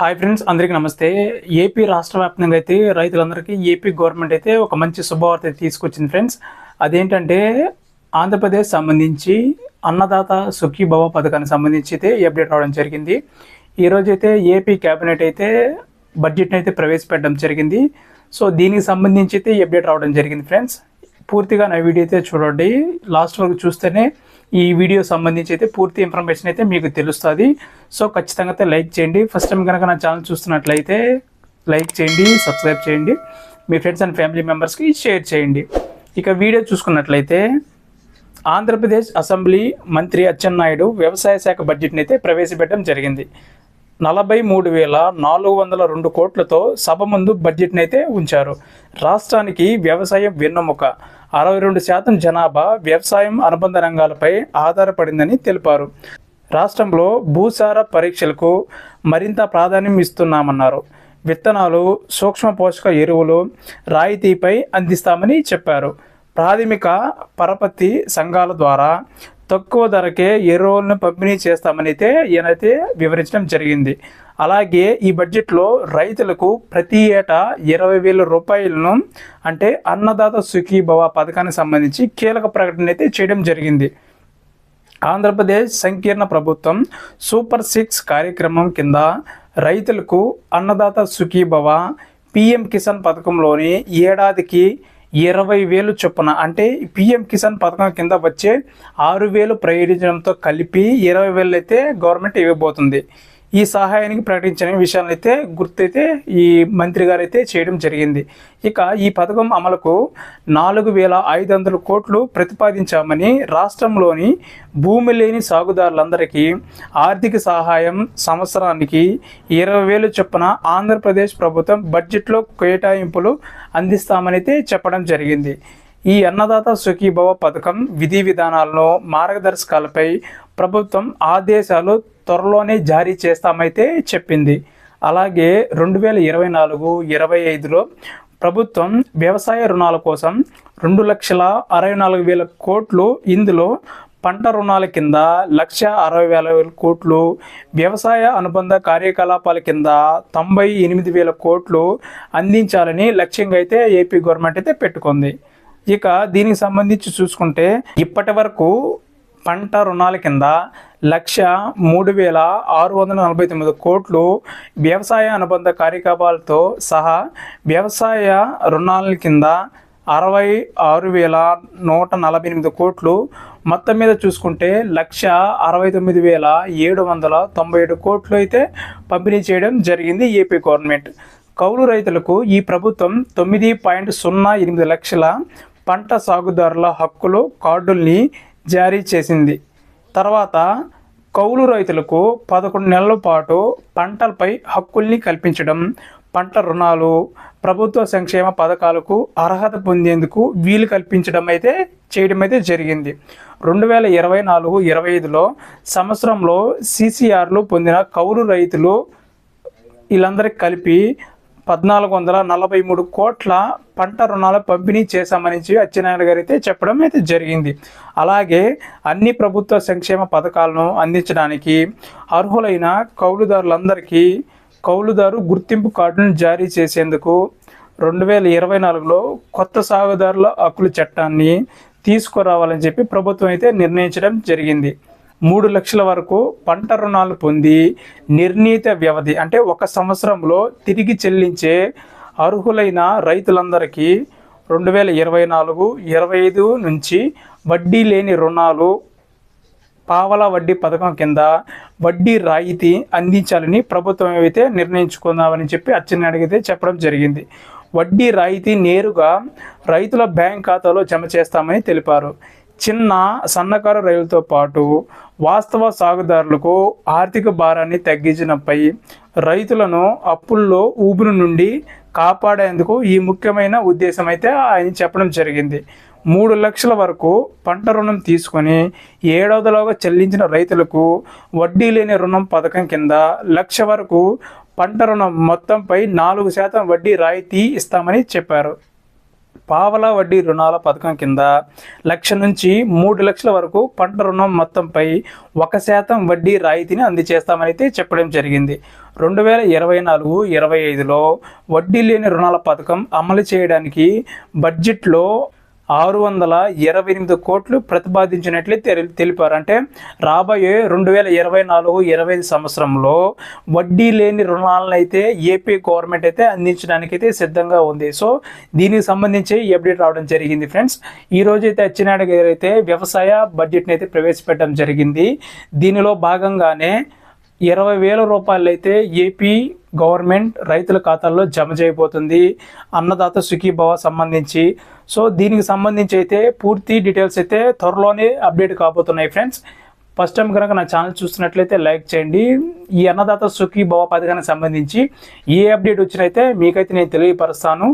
Hi friends అందరికీ నమస్తే. AP రాష్ట్ర వ్యాప్తంగా అయితే రైతులందరికీ ఏపీ గవర్నమెంట్ అయితే ఒక మంచి శుభవార్త తీసుకొచ్చింది ఫ్రెండ్స్ అదేంటంటే ఆంధ్రప్రదేశ్ సంబంధించి అన్నదాత సుఖీభవ పథకానికి సంబంధించి అయితే అప్డేట్ రావడం జరిగింది. ఈరోజు అయితే ఏపీ క్యాబినెట్ అయితే బడ్జెట్ని అయితే ప్రవేశపెట్టడం జరిగింది. సో దీనికి సంబంధించి అయితే అప్డేట్ రావడం జరిగింది ఫ్రెండ్స్ పూర్తిగా నా వీడియో అయితే చూడండి. లాస్ట్ వరకు చూస్తేనే ఈ వీడియో సంబంధించి అయితే పూర్తి ఇన్ఫర్మేషన్ అయితే మీకు తెలుస్తుంది. సో ఖచ్చితంగా అయితే లైక్ చేయండి. ఫస్ట్ టైం కనుక నా ఛానల్ చూస్తున్నట్లయితే లైక్ చేయండి సబ్స్క్రైబ్ చేయండి. మీ ఫ్రెండ్స్ అండ్ ఫ్యామిలీ మెంబర్స్కి షేర్ చేయండి. ఇక వీడియో చూసుకున్నట్లయితే ఆంధ్రప్రదేశ్ అసెంబ్లీ మంత్రి అచ్చెన్నాయుడు వ్యవసాయ శాఖ బడ్జెట్ని అయితే ప్రవేశపెట్టడం జరిగింది. నలభై మూడు వేల నాలుగు వందల రెండు కోట్లతో సభ ముందు బడ్జెట్ని అయితే ఉంచారు. రాష్ట్రానికి వ్యవసాయం వెన్నెముక. అరవై రెండు శాతం జనాభా వ్యవసాయం అనుబంధ రంగాలపై ఆధారపడిందని తెలిపారు. రాష్ట్రంలో భూసార పరీక్షలకు మరింత ప్రాధాన్యం ఇస్తున్నామన్నారు. విత్తనాలు సూక్ష్మ పోషక ఎరువులు రాయితీపై అందిస్తామని చెప్పారు. ప్రాథమిక పరపతి సంఘాల ద్వారా తక్కువ ధరకే ఎరువులను పంపిణీ చేస్తామనైతే ఈయనైతే వివరించడం జరిగింది. అలాగే ఈ బడ్జెట్లో రైతులకు ప్రతి ఏటా ఇరవై వేల రూపాయలను అంటే అన్నదాత సుఖీభవ పథకానికి సంబంధించి కీలక ప్రకటన అయితే చేయడం జరిగింది. ఆంధ్రప్రదేశ్ సంకీర్ణ ప్రభుత్వం సూపర్ సిక్స్ కార్యక్రమం కింద రైతులకు అన్నదాత సుఖీభవ పిఎం కిసాన్ పథకంలోని ఏడాదికి ఇరవై వేలు చొప్పున అంటే పిఎం కిసాన్ పథకం కింద వచ్చే ఆరు వేలు ప్రయోజనంతో కలిపి ఇరవై వేలు అయితే గవర్నమెంట్ ఇవ్వబోతుంది. ఈ సహాయానికి ప్రకటించిన విషయాలైతే అయితే ఈ మంత్రి గారు అయితే చేయడం జరిగింది. ఇక ఈ పథకం అమలుకు నాలుగు వేల ఐదు వందల కోట్లు ప్రతిపాదించామని రాష్ట్రంలోని భూమి లేని సాగుదారులందరికీ ఆర్థిక సహాయం సంవత్సరానికి ఇరవై వేలు చొప్పున ఆంధ్రప్రదేశ్ ప్రభుత్వం బడ్జెట్లో కేటాయింపులు అందిస్తామని అయితే చెప్పడం జరిగింది. ఈ అన్నదాత సుఖీభవ పథకం విధి విధానాలను మార్గదర్శకాలపై ప్రభుత్వం ఆదేశాలు త్వరలోనే జారీ చేస్తామైతే చెప్పింది. అలాగే రెండు వేల ఇరవై నాలుగు ఇరవై ఐదులో ప్రభుత్వం వ్యవసాయ రుణాల కోసం రెండు లక్షల అరవై నాలుగు వేల కోట్లు ఇందులో పంట రుణాల కింద లక్ష అరవై వేల కోట్లు వ్యవసాయ అనుబంధ కార్యకలాపాల కింద తొంభై ఎనిమిది వేల కోట్లు అందించాలని లక్ష్యంగా అయితే ఏపీ గవర్నమెంట్ అయితే పెట్టుకుంది. ఇక దీనికి సంబంధించి చూసుకుంటే ఇప్పటి వరకు పంట రుణాల కింద లక్ష మూడు వేల ఆరు వందల నలభై తొమ్మిది కోట్లు వ్యవసాయ అనుబంధ కార్యకలాపాలతో సహా వ్యవసాయ రుణాల కింద అరవై ఆరు వేల నూట నలభై ఎనిమిది కోట్లు. మొత్తం మీద చూసుకుంటే లక్ష అరవై తొమ్మిది వేల ఏడు వందల తొంభై ఏడు కోట్లు అయితే పంపిణీ చేయడం జరిగింది ఏపీ గవర్నమెంట్. కౌలు రైతులకు ఈ ప్రభుత్వం తొమ్మిది పాయింట్ సున్నా ఎనిమిది లక్షల పంట సాగుదారుల హక్కులు కార్డుల్ని జారీ చేసింది. తర్వాత కౌలు రైతులకు పదకొండు నెలల పాటు పంటలపై హక్కుల్ని కల్పించడం పంట రుణాలు ప్రభుత్వ సంక్షేమ పథకాలకు అర్హత పొందేందుకు వీలు కల్పించడం అయితే చేయడం అయితే జరిగింది. రెండు వేల ఇరవై నాలుగు ఇరవై ఐదులో సంవత్సరంలో సీసీఆర్లు పొందిన కౌలు రైతులు వీళ్ళందరికీ కలిపి పద్నాలుగు వందల నలభై మూడు కోట్ల పంట రుణాల పంపిణీ చేశామని అచ్చెన్నాయుడు గారు అయితే చెప్పడం అయితే జరిగింది. అలాగే అన్ని ప్రభుత్వ సంక్షేమ పథకాలను అందించడానికి అర్హులైన కౌలుదారులందరికీ కౌలుదారు గుర్తింపు కార్డును జారీ చేసేందుకు రెండు వేల ఇరవై నాలుగులో కొత్త సాగుదారుల హక్కుల చట్టాన్ని తీసుకురావాలని చెప్పి ప్రభుత్వం అయితే నిర్ణయించడం జరిగింది. మూడు లక్షల వరకు పంట రుణాలు పొంది నిర్ణీత వ్యవధి అంటే ఒక సంవత్సరంలో తిరిగి చెల్లించే అర్హులైన రైతులందరికీ రెండు వేల ఇరవై నాలుగు ఇరవై ఐదు నుంచి వడ్డీ లేని రుణాలు పావలా వడ్డీ పథకం కింద వడ్డీ రాయితీ అందించాలని ప్రభుత్వం అయితే నిర్ణయించుకుందామని చెప్పి అచ్చెన్నాయుడు అయితే చెప్పడం జరిగింది. వడ్డీ రాయితీ నేరుగా రైతుల బ్యాంక్ ఖాతాలో జమ చేస్తామని తెలిపారు. చిన్న సన్నకారు రైలుతో పాటు వాస్తవ సాగుదారులకు ఆర్థిక భారాన్ని తగ్గించినపై రైతులను అప్పుల్లో ఊబిరి నుండి కాపాడేందుకు ఈ ముఖ్యమైన ఉద్దేశం అయితే ఆయన చెప్పడం జరిగింది. మూడు లక్షల వరకు పంట రుణం తీసుకొని ఏడాదిలోగా చెల్లించిన రైతులకు వడ్డీ లేని రుణం పథకం కింద లక్ష వరకు పంట రుణం మొత్తంపై నాలుగు శాతం వడ్డీ రాయితీ ఇస్తామని చెప్పారు. పావలా వడ్డీ రుణాల పథకం కింద లక్ష నుంచి మూడు లక్షల వరకు పంట రుణం మొత్తంపై ఒక శాతం వడ్డీ రాయితీని అందజేస్తామని చెప్పడం జరిగింది. రెండు వేల ఇరవై నాలుగు ఇరవై ఐదులో వడ్డీ లేని రుణాల పథకం అమలు చేయడానికి బడ్జెట్లో ఆరు వందల ఇరవై ఎనిమిది కోట్లు ప్రతిపాదించినట్లు తెలిపారు. అంటే రాబోయే రెండు వేల ఇరవై నాలుగు ఇరవై ఐదు సంవత్సరంలో వడ్డీ లేని రుణాలను అయితే ఏపీ గవర్నమెంట్ అయితే అందించడానికి అయితే సిద్ధంగా ఉంది. సో దీనికి సంబంధించి అప్డేట్ రావడం జరిగింది ఫ్రెండ్స్. ఈ రోజు అయితే అచ్చినాయుడు గారు అయితే వ్యవసాయ బడ్జెట్ని అయితే ప్రవేశపెట్టడం జరిగింది. దీనిలో భాగంగానే ఇరవై వేల రూపాయలు అయితే ఏపీ గవర్నమెంట్ రైతుల ఖాతాల్లో జమ చేయబోతుంది. అన్నదాత సుఖీభవ సంబంధించి సో దీనికి సంబంధించి అయితే పూర్తి డీటెయిల్స్ అయితే త్వరలోనే అప్డేట్ కాబోతున్నాయి ఫ్రెండ్స్. ఫస్ట్ టైం కనుక నా ఛానల్ చూస్తున్నట్లయితే లైక్ చేయండి. ఈ అన్నదాత సుఖీభవ పథకానికి సంబంధించి ఏ అప్డేట్ వచ్చినైతే మీకైతే నేను తెలియపరుస్తాను.